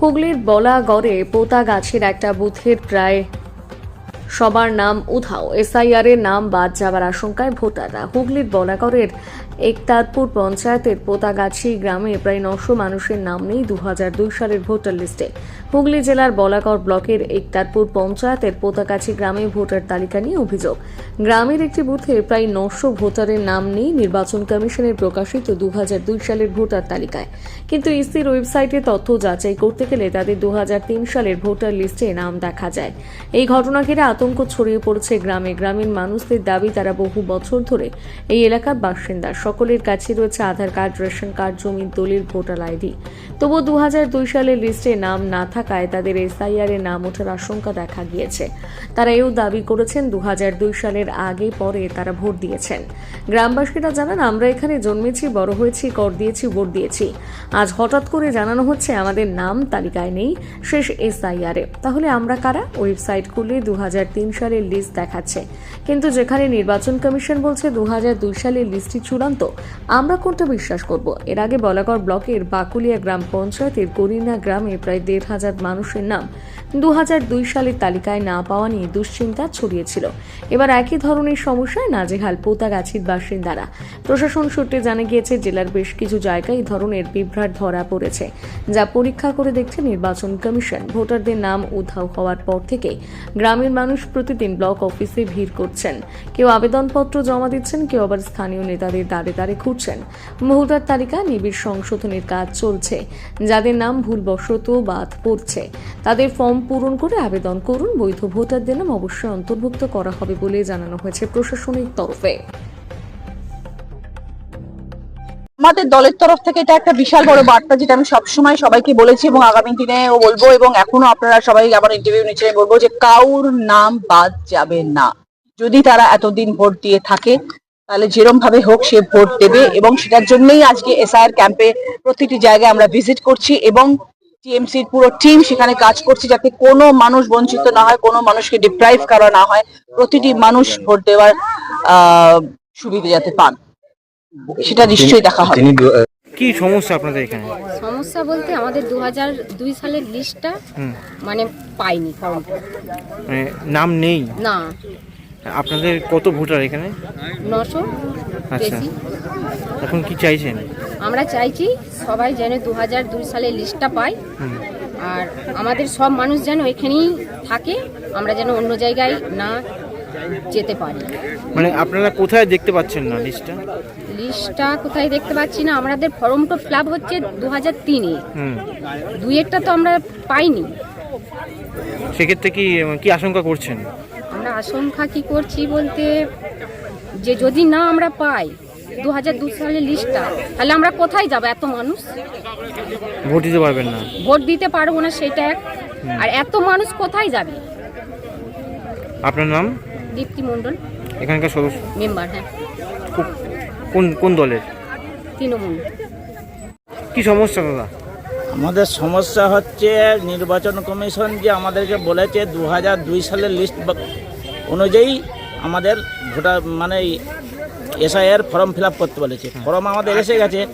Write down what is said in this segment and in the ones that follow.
হুগলির বলাগড়ে পোতা গাছের একটা বুথের প্রায় সবার নাম উধাও। এসআইআর এর নাম বাদ যাবার আশঙ্কায় ভোটাররা হুগলির বলাগড়ের একতারপুর পঞ্চায়েতের পোতাগাছি গ্রামে প্রায় নশো মানুষের নাম নেই দু হাজার দুই সালের ভোটার লিস্টে। হুগলি জেলার বলাগড় ব্লকের একতারপুর পঞ্চায়েতের পোতাগাছি গ্রামে ভোটার তালিকা নিয়ে অভিযোগ। গ্রামের একটি বুথে প্রায় নশো ভোটারের নাম নেই নির্বাচন কমিশনের প্রকাশিত দু হাজার দুই সালের ভোটার তালিকায়। কিন্তু ইসির ওয়েবসাইটে তথ্য যাচাই করতে গেলে তাদের দু হাজার তিন সালের ভোটার লিস্টে নাম দেখা যায়। এই ঘটনা ঘিরে আতঙ্ক ছড়িয়ে পড়েছে গ্রামে। গ্রামীণ মানুষদের দাবি, তারা বহু বছর ধরে এই এলাকার বাসিন্দা সকলের কাছে রয়েছে আধার কার্ড, রেশন কার্ড, জমির দলিল, ভোটার আইডি। তবু দু সালের লিস্টে নাম না থাকায় তাদের এসআইআর এর নাম ওঠার আশঙ্কা দেখা গিয়েছে। তারা এও দাবি করেছেন দু সালের আগে পরে তারা ভোট দিয়েছেন। গ্রামবাসীরা জানান, আমরা এখানে জন্মেছি, বড় হয়েছি, কর দিয়েছি, ভোট দিয়েছি। আজ হঠাৎ করে জানানো হচ্ছে আমাদের নাম তালিকায় নেই, শেষ এসআইআর এ। তাহলে আমরা কারা? ওয়েবসাইট খুললে দু সালের লিস্ট দেখাচ্ছে। কিন্তু যেখানে নির্বাচন কমিশন বলছে দু হাজার দুই সালের লিস্টটি চূড়ান্ত আমরা কোনটা বিশ্বাস করব? এর আগে বলাগড় ব্লকের বাকুলিয়া গ্রাম পঞ্চায়েতের গরিনা গ্রামে প্রায় দেড় হাজার মানুষের নাম দু দুই সালের তালিকায় না পাওয়া নিয়ে দুশ্চিন্তা ছড়িয়েছিল। এবার একই ধরনের সমস্যায় নাজেহাল পোতাগাছির বাসিন্দারা। প্রশাসন সূত্রে জানা গিয়েছে, জেলার বেশ কিছু জায়গায় এই ধরনের বিভ্রাট ধরা পড়েছে, যা পরীক্ষা করে দেখছে নির্বাচন কমিশন। ভোটারদের নাম উধাও হওয়ার পর থেকে গ্রামের মানুষ প্রতিদিন ব্লক অফিসে ভিড় করছেন। কেউ আবেদনপত্র জমা দিচ্ছেন, কেউ আবার স্থানীয় নেতাদের দাঁড়ে দাঁড়ে ঘুরছেন ভোটার তালিকা নিবিড় সংশোধনের কাজ চলছে। যাদের নাম ভুলবশত বাদ পড়ছে, তাদের ফর্ম পূরণ করে আবেদন করুন। বৈধ ভোটারদের নাম অবশ্যই অন্তর্ভুক্ত করা হবে বলে জানানো হয়েছে প্রশাসনিক তরফে। আমাদের দলের তরফ থেকে এটা একটা বিশাল বড় বার্তা যেটা আমি সবসময় সবাইকে বলেছি এবং আগামী দিনেও বলব এবং এখনও আপনারা সবাই আমার ইন্টারভিউ নিচ্ছেন বলব যে কাউর নাম বাদ যাবে না। যদি তারা এতদিন ভোট দিয়ে থাকে তাহলে যেরম ভাবে হোক সে ভোট দেবে এবং সেটার জন্যই আজকে এসআইআর ক্যাম্পে প্রতিটি জায়গায় আমরা ভিজিট করছি এবং টিএমসির পুরো টিম সেখানে কাজ করছে যাতে কোনো মানুষ বঞ্চিত না হয় কোনো মানুষকে ডিপ্রাইভ করা না হয় প্রতিটি মানুষ ভোট দেওয়ার আহ সুবিধা যাতে পান। সেটা নিশ্চয়ই দেখা হবে। কি সমস্যা আপনাদের এখানে? সমস্যা বলতে আমাদের দু দুই সালের লিস্টটা মানে পাইনি ফর্মটা মানে নাম নেই? না। আপনাদের কত ভোটার এখানে? নশো আচ্ছা। এখন কি চাইছেন? আমরা চাইছি সবাই যেন দু হাজার দুই সালের লিস্টটা হুম। আর আমাদের সব মানুষ যেন এখানেই থাকে আমরা যেন অন্য জায়গায় না যেতে পারি। মানে আপনারা কোথায় দেখতে পাচ্ছেন না লিস্টটা? লিস্টটা কোথায় দেখতে পাচ্ছি না আমাদের ফর্ম তো ফিল হচ্ছে দু হাজার তিনে। হুম। দুইয়েরটা তো আমরা পাইনি। সেক্ষেত্রে কি কি আশঙ্কা করছেন? আশঙ্কা কি করছি বলতে যে যদি না আমরা পাই দু হাজার দু সালের লিস্টটা তাহলে আমরা কোথায় যাব? এত মানুষ? ভোট দিতে পারবেন না। ভোট দিতে পারব না সেটা এক। আর এত মানুষ কোথায় যাবে? আপনার নাম? দীপ্তি মণ্ডল। এখানকার সদস্য? মেম্বার হ্যাঁ। কোন কোন দলের? তৃণমূল। কি সমস্যা দাদা? আমাদের সমস্যা হচ্ছে নির্বাচন কমিশন যে আমাদেরকে বলেছে দু হাজার দুই সালের লিস্ট অনুযায়ী আমাদের ভোটার মানে এসআইয়ের ফর্ম ফিল আপ করতে বলেছে। ফর্ম আমাদের এসে গেছে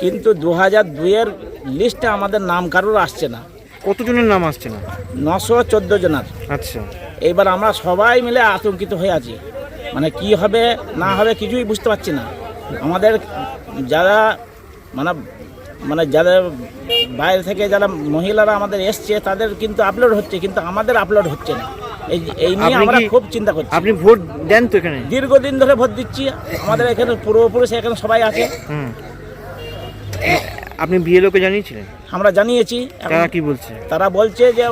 কিন্তু দু হাজার দুইয়ের লিস্টে আমাদের নাম কারোর আসছে না। কতজনের নাম আসছে না? নশো চোদ্দ জনের। আচ্ছা। এইবার আমরা সবাই মিলে আতঙ্কিত হয়ে আছি। মানে কি হবে না হবে কিছুই বুঝতে পারছি না। আমাদের যারা মানে মানে যাদের বাইরে থেকে যারা মহিলারা আমাদের এসছে তাদের কিন্তু আপলোড হচ্ছে কিন্তু আমাদের আপলোড হচ্ছে না। এই এই নিয়ে আমরা খুব চিন্তা করছি। আপনি ভোট দেন তো এখানে? দীর্ঘদিন ধরে ভোট দিচ্ছি। আমাদের এখানে পূর্বপুরুষ এখানে সবাই আছে। আপনি বিয়ে লোকে জানিয়েছিলেন? আমরা জানিয়েছি। তারা কি বলছে? তারা বলছে যে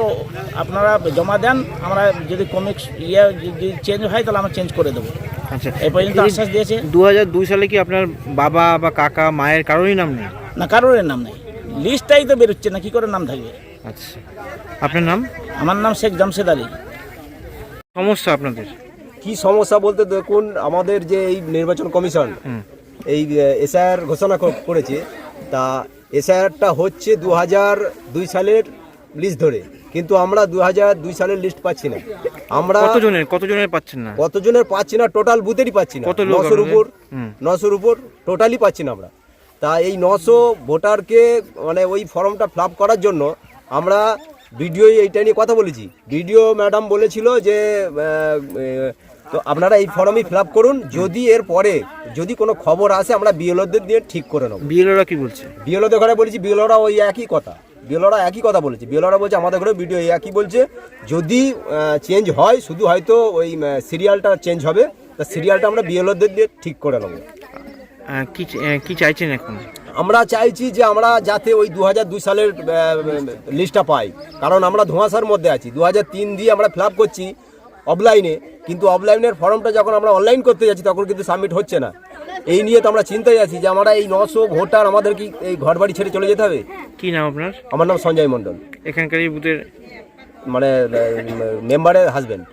আপনারা জমা দেন আমরা যদি কমিক্স ইয়ে যদি চেঞ্জ হয় তাহলে আমরা চেঞ্জ করে দেবো। আচ্ছা। এই পর্যন্ত আশ্বাস দিয়েছে। দু হাজার দুই সালে কি আপনার বাবা বা কাকা মায়ের কারোরই নাম নেই? না কারোর নাম নেই। লিস্টটাই তো বেরোচ্ছে না কি করে নাম থাকবে? আচ্ছা। আপনার নাম? আমার নাম শেখ জামশেদ আলী। সমস্যা আপনাদের? কি সমস্যা বলতে দেখুন আমাদের যে এই নির্বাচন কমিশন এই এসআইআর ঘোষণা করেছে তা এসআইআরটা হচ্ছে দু হাজার দুই সালের লিস্ট ধরে কিন্তু আমরা দু হাজার দুই সালের লিস্ট পাচ্ছি না। আমরা কতজনের কতজনের পাচ্ছেন না? কতজনের পাচ্ছি না টোটাল বুথেরই পাচ্ছি না। নশোর উপর নশোর উপর টোটালি পাচ্ছি না আমরা। তা এই নশো ভোটারকে মানে ওই ফর্মটা ফিল করার জন্য আমরা ভিডিও এইটা নিয়ে কথা বলেছি। ভিডিও ম্যাডাম বলেছিল যে তো আপনারা এই ফর্মই ফিল আপ করুন যদি এর পরে যদি কোনো খবর আসে আমরা বিএলওদের দিয়ে ঠিক করে নেব। বিএলওরা কি বলছে? বিএলওদের ঘরে বলেছি বিএলওরা ওই একই কথা। বিএলওরা একই কথা বলেছে। বিএলওরা বলছে আমাদের ঘরে ভিডিও একই বলছে। যদি চেঞ্জ হয় শুধু হয়তো ওই সিরিয়ালটা চেঞ্জ হবে তা সিরিয়ালটা আমরা বিএলওদের দিয়ে ঠিক করে নেব। কি কি চাইছেন এখন? আমরা চাইছি যে আমরা যাতে ওই দু দুই সালের লিস্টটা পাই। কারণ আমরা ধোঁয়াশার মধ্যে আছি। দু তিন দিয়ে আমরা ফিল আপ করছি অফলাইনে কিন্তু অফলাইনের ফর্মটা যখন আমরা অনলাইন করতে যাচ্ছি তখন কিন্তু সাবমিট হচ্ছে না। এই নিয়ে তো আমরা চিন্তায় আছি যে আমরা এই নশো ভোটার আমাদের কি এই ঘর বাড়ি ছেড়ে চলে যেতে হবে? কি নাম আপনার? আমার নাম সঞ্জয় মণ্ডল। এখানকার এই বুথের? মানে মেম্বারের হাজবেন্ড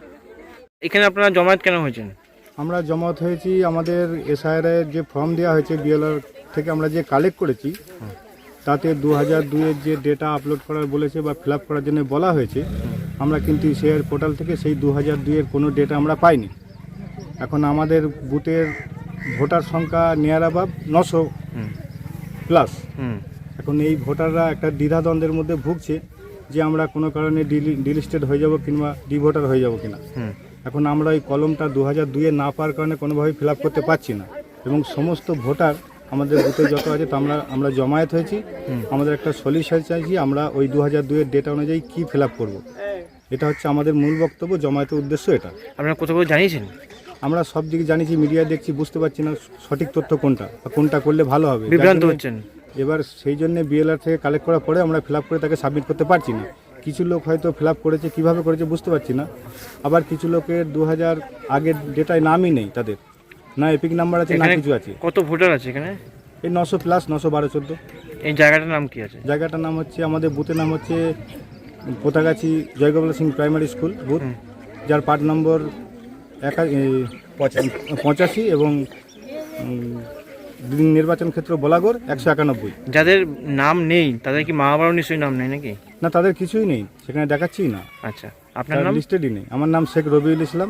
এখানে আপনারা জমায়েত কেন হয়েছেন? আমরা জমাত হয়েছি আমাদের এসআইআর যে ফর্ম দেওয়া হয়েছে বিএলআর থেকে আমরা যে কালেক্ট করেছি তাতে দু হাজার দুইয়ের যে ডেটা আপলোড করার বলেছে বা ফিল আপ করার জন্য বলা হয়েছে আমরা কিন্তু শেয়ার পোর্টাল থেকে সেই দু হাজার দুইয়ের কোনো ডেটা আমরা পাইনি। এখন আমাদের বুথের ভোটার সংখ্যা নিয়ার অ্যাবাভ নশো প্লাস এখন এই ভোটাররা একটা দ্বিধাদ্বন্দ্বের মধ্যে ভুগছে যে আমরা কোনো কারণে ডিলিস্টেড হয়ে যাব কিংবা ডিভোটার হয়ে যাব কিনা। এখন আমরা ওই কলমটা দু হাজার দুইয়ে না পাওয়ার কারণে কোনোভাবেই ফিল আপ করতে পারছি না। এবং সমস্ত ভোটার আমাদের বুথে যত আছে তা আমরা আমরা জমায়েত হয়েছি। আমাদের একটা সলিউশন চাইছি আমরা ওই দু হাজার দুয়ের ডেটা অনুযায়ী কী ফিল আপ করব। এটা হচ্ছে আমাদের মূল বক্তব্য জমায়েতের উদ্দেশ্য এটা। আপনারা কোথাও কোথাও জানিয়েছেন? আমরা সব দিকে জানিছি মিডিয়া দেখছি বুঝতে পারছি না সঠিক তথ্য কোনটা বা কোনটা করলে ভালো হবে। বিভ্রান্ত হচ্ছেন। এবার সেই জন্য বিএলআর থেকে কালেক্ট করার পরে আমরা ফিল আপ করে তাকে সাবমিট করতে পারছি না। কিছু লোক হয়তো ফিল আপ করেছে কীভাবে করেছে বুঝতে পারছি না। আবার কিছু লোকের দু হাজার আগের ডেটায় নামই নেই তাদের। না এপিক নাম্বার আছে না কিছু আছে। কত ভোটার আছে এখানে? এই নশো প্লাস নশো বারো চোদ্দ। এই জায়গাটার নাম কি আছে? জায়গাটার নাম হচ্ছে আমাদের বুথের নাম হচ্ছে Potagachhi Joygopal Singh primary school booth যার পার্ট নম্বর একা পঁচাশি। এবং নির্বাচন ক্ষেত্র বলাগড় একশো একানব্বই। যাদের নাম নেই তাদের কি মা বাবারও নিশ্চয়ই নাম নেই নাকি? না তাদের কিছুই নেই সেখানে দেখাচ্ছিই না। আচ্ছা আপনার নাম? লিস্টেডই নেই। আমার নাম শেখ রবিউল ইসলাম